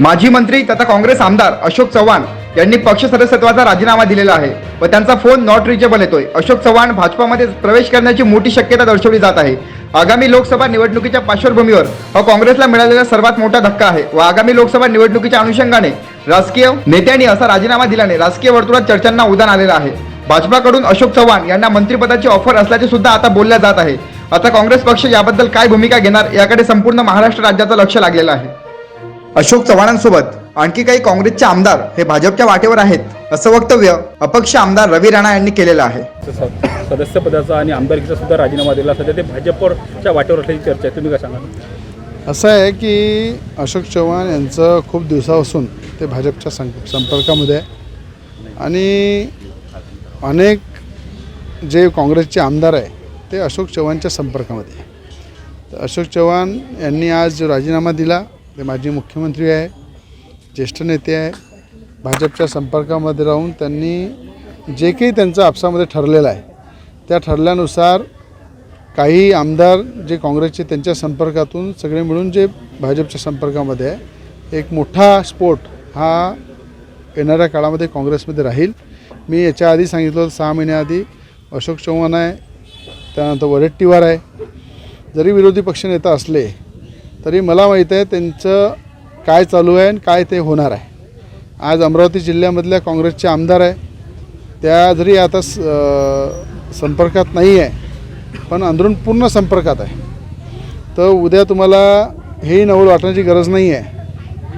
माजी मंत्री तथा काँग्रेस आमदार अशोक चव्हाण यांनी पक्ष सदस्यत्वाचा राजीनामा दिलेला आहे व त्यांचा फोन नॉट रिचेबल येतोय. अशोक चव्हाण भाजपामध्ये प्रवेश करण्याची मोठी शक्यता दर्शवली जात आहे. आगामी लोकसभा निवडणुकीच्या पार्श्वभूमीवर हा काँग्रेसला मिळालेला सर्वात मोठा धक्का आहे व आगामी लोकसभा निवडणुकीच्या अनुषंगाने राजकीय नेत्यांनी असा राजीनामा दिल्याने राजकीय वर्तुळात चर्चांना उदान आलेलं आहे. भाजपाकडून अशोक चव्हाण यांना मंत्रिपदाची ऑफर असल्याचे सुद्धा आता बोलल्या जात आहे. आता काँग्रेस पक्ष याबद्दल काय भूमिका घेणार याकडे संपूर्ण महाराष्ट्र राज्याचं लक्ष लागलेलं आहे. अशोक चव्हाणांसोबत आणखी काही काँग्रेसचे आमदार हे भाजपच्या वाटेवर आहेत असं वक्तव्य अपक्ष आमदार रवी राणा यांनी केलेलं आहे. स- सदस्यपदाचा आणि आमदारकीचा सुद्धा राजीनामा दिला. सध्या ते भाजपच्या वाटेवर असल्याची चर्चा आहे. तुम्ही काय सांगाल? असं आहे की अशोक चव्हाण यांचं खूप दिवसापासून ते भाजपच्या सं संपर्कामध्ये आहे. आणि अनेक जे काँग्रेसचे आमदार आहे ते अशोक चव्हाणच्या संपर्कामध्ये आहे. तर अशोक चव्हाण यांनी आज जो राजीनामा दिला. ते माजी मुख्यमंत्री आहे ज्येष्ठ नेते आहे भाजपच्या संपर्कामध्ये राहून त्यांनी जे काही त्यांचं आपसामध्ये ठरलेलं आहे त्या ठरल्यानुसार काही आमदार जे काँग्रेसचे त्यांच्या संपर्कातून सगळे मिळून जे भाजपच्या संपर्कामध्ये आहे एक मोठा स्पोर्ट हा येणाऱ्या काळामध्ये काँग्रेसमध्ये राहील. मी याच्या आधी सांगितलं होतं सहा महिन्याआधी अशोक चव्हाण आहे त्यानंतर वडेट्टीवार आहे. जरी विरोधी पक्षनेता असले तरी मला माहीत आहे त्यांचं काय चालू आहे आणि काय ते होणार आहे. आज अमरावती जिल्ह्यामधल्या काँग्रेसचे आमदार आहे. त्या जरी आता स- संपर्कात नाही आहे पण अंदरून पूर्ण संपर्कात आहे. तर उद्या तुम्हाला हेही नवल वाटण्याची गरज नाही आहे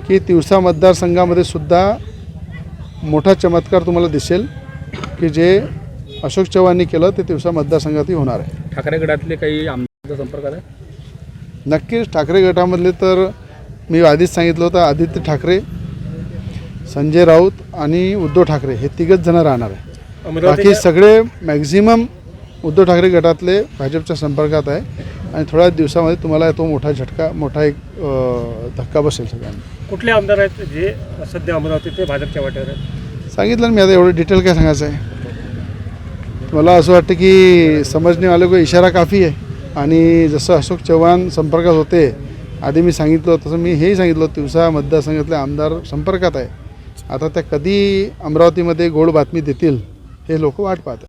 की तिवसा मतदारसंघामध्ये सुद्धा मोठा चमत्कार तुम्हाला दिसेल की जे अशोक चव्हाणनी केलं ते तिवसा मतदारसंघातही होणार आहे. ठाकरे गटातले काही आमदार संपर्कात आहे? नक्कीच ठाकरे गटामधले तर मी आधीच सांगितलं होतं आदित्य ठाकरे संजय राऊत आणि उद्धव ठाकरे हे तिघच जण राहणार आहे. बाकी सगळे मॅक्झिमम उद्धव ठाकरे गटातले भाजपच्या संपर्कात आहे. आणि थोड्या दिवसामध्ये तुम्हाला तो मोठा झटका मोठा एक धक्का बसेल सगळ्यांना. कुठले आमदार आहेत जे सध्या अमरावती ते भाजपच्या वाटेवर आहेत? सांगितलं मी आता एवढं डिटेल काय सांगायचं आहे. मला असं वाटतं की समजणे वाले को इशारा काफी आहे. आणि जसं अशोक चव्हाण संपर्कात होते आधी मी सांगितलं तसं मी हेही सांगितलं तिवसा मतदारसंघातले आमदार संपर्कात आहे. आता त्या कधी अमरावतीमध्ये गोड बातमी देतील हे लोक वाट पाहतात.